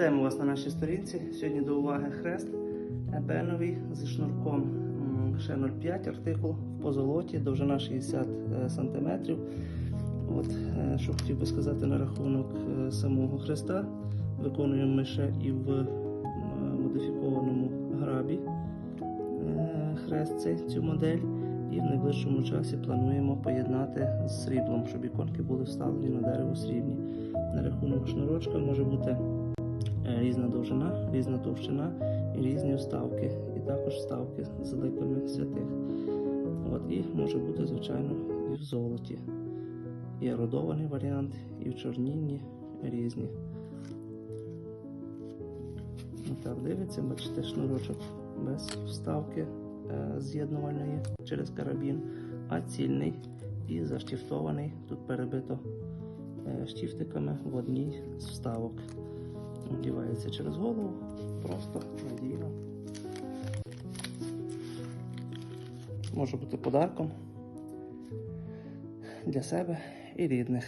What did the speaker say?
Вітаємо вас на нашій сторінці. Сьогодні до уваги хрест ебеновий зі шнурком ще 0,5 артикул в позолоті, довжина 60 см. От, е, що хотів би сказати на рахунок е, самого хреста. Виконуємо ми ще і в модифікованому грабі е, хрест цей, цю модель. І в найближчому часі плануємо поєднати з сріблом, щоб іконки були вставлені на дерево срібні. На рахунок шнурочка може бути е, різна довжина, різна товщина і різні вставки. І також вставки з ликами святих. От, і може бути, звичайно, і в золоті. І ерудований варіант, і в чорнінні різні. Так, дивиться, бачите, шнурочок без вставки е, з'єднувальної через карабін, а цільний і заштифтований. Тут перебито е, штифтиками в одній з вставок. Вдівається через голову, просто надійно. Може бути подарком для себе і рідних.